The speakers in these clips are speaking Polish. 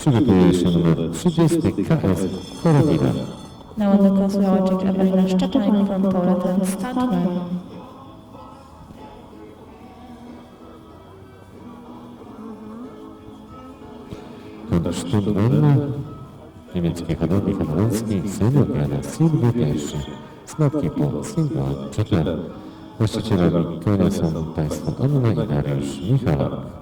Przygotuje się numer 30 KS Chorowina. Now on the course we are watching Evelina Szczepanik from Poland and start run. Kod szturmowy niemieckiej hodowli hodowlańskiej senior Jana Silwy pierwszy. Słodki po Silva Przeter. Właścicielami konia są państwo Anna i Dariusz Michalak.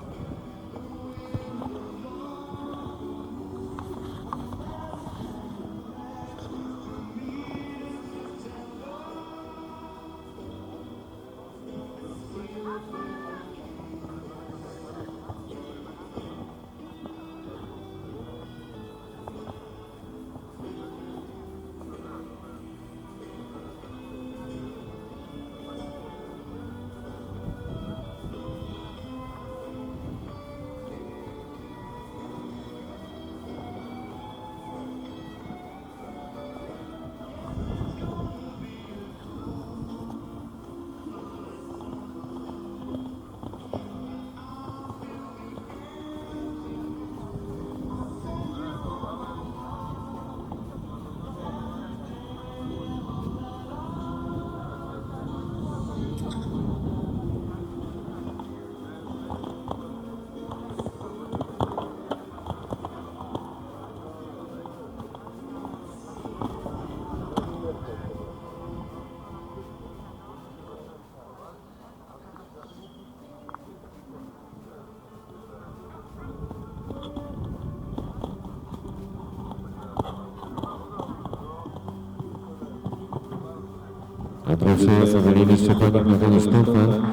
Proszę jest Eweliny Szczepanik na koniec Szturman.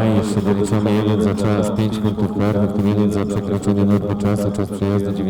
A jeszcze doliczamy jeden za czas, 5 punktów karnych, w jeden za przekroczenie normy czasu, czas przejazdu 90.